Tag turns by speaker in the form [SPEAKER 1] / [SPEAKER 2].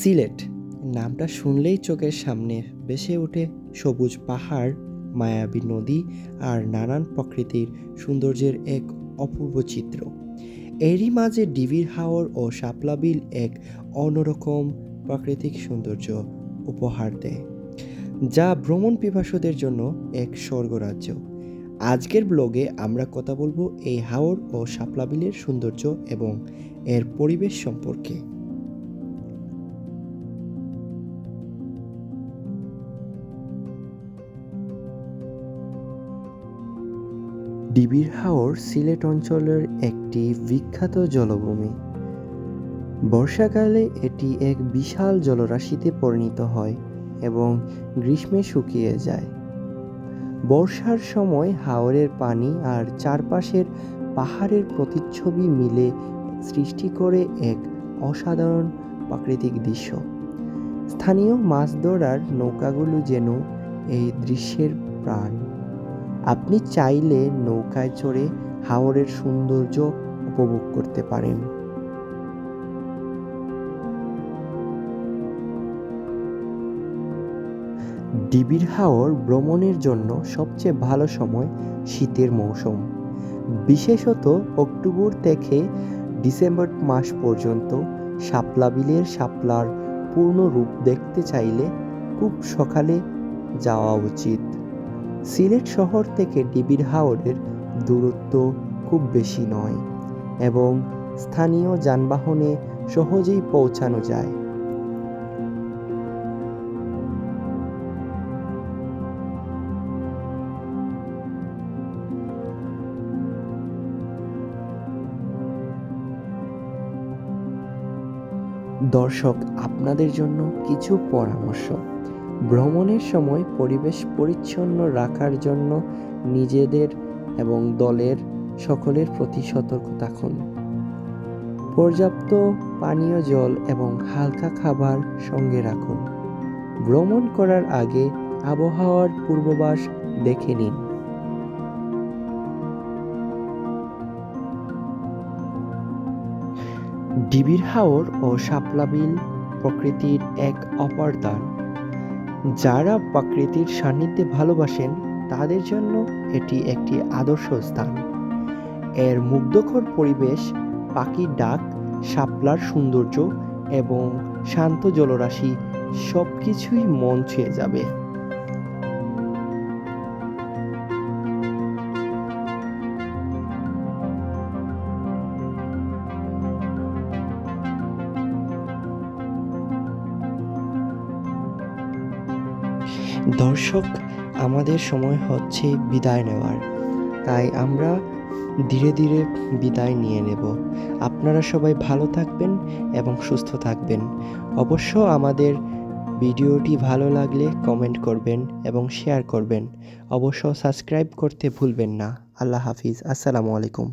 [SPEAKER 1] সিলেট। নামটা শুনলেই চোখের সামনে ভেসে ওঠে সবুজ পাহাড়, মায়াবী নদী আর নানান প্রকৃতির সৌন্দর্যের এক অপূর্ব চিত্র। এরই মাঝে ডিবির হাওর ও শাপলা বিল এক অন্যরকম প্রাকৃতিক সৌন্দর্য উপহার দেয়, যা ভ্রমণ পিপাসুদের জন্য এক স্বর্গরাজ্য। আজকের ব্লগে আমরা কথা বলব এই হাওর ও শাপলা বিলের সৌন্দর্য এবং এর পরিবেশ সম্পর্কে। ডিবির হাওর সিলেট অঞ্চলের একটি বিখ্যাত জলভূমি। বর্ষাকালে এটি এক বিশাল জলরাশিতে পরিণত হয় এবং গ্রীষ্মে শুকিয়ে যায়। বর্ষার সময় হাওরের পানি আর চারপাশের পাহাড়ের প্রতিচ্ছবি মিলে সৃষ্টি করে এক অসাধারণ প্রাকৃতিক দৃশ্য। স্থানীয় মাছ ধরার নৌকাগুলো যেন এই দৃশ্যের প্রাণ। আপনি চাইলে নৌকায় চড়ে হাওরের সৌন্দর্য উপভোগ করতে পারেন। ডিবির হাওর ভ্রমণের জন্য সবচেয়ে ভালো সময় শীতের মৌসুম। বিশেষত অক্টোবর থেকে ডিসেম্বর মাস পর্যন্ত শাপলা বিলের শাপলার পূর্ণ রূপ দেখতে চাইলে খুব সকালে যাওয়া উচিত। সিলেট শহর থেকে ডিবির হাওরের দূরত্ব খুব বেশি নয় এবং স্থানীয় যানবাহনে সহজেই পৌঁছানো যায়। দর্শক, আপনাদের জন্য কিছু পরামর্শ। ভ্রমণের সময় পরিবেশ পরিচ্ছন্ন রাখার জন্য নিজেদের এবং দলের সকলের প্রতি সতর্ক থাকুন। পর্যাপ্ত পানীয় জল এবং হালকা খাবার সঙ্গে রাখুন। ভ্রমণ করার আগে আবহাওয়ার পূর্বাভাস দেখে নিন। ডিবির হাওর ও শাপলা বিল প্রকৃতির এক অপার দান যারা প্রকৃতির সান্নিধ্যে ভালোবাসেন, তাদের জন্য এটি একটি আদর্শ স্থান। এর মুগ্ধকর পরিবেশ পাখির ডাক, শাপলার সৌন্দর্য এবং শান্ত জলরাশি সব কিছুই মন ছুঁয়ে যাবে। দর্শক, আমাদের সময় হচ্ছে বিদায় নেওয়ার। তাই আমরা ধীরে ধীরে বিদায় নিয়ে নেব। আপনারা সবাই ভালো থাকবেন এবং সুস্থ থাকবেন। অবশ্য আমাদের ভিডিওটি ভালো লাগলে কমেন্ট করবেন এবং শেয়ার করবেন। অবশ্য সাবস্ক্রাইব করতে ভুলবেন না। আল্লাহ হাফিজ। আসসালামু আলাইকুম।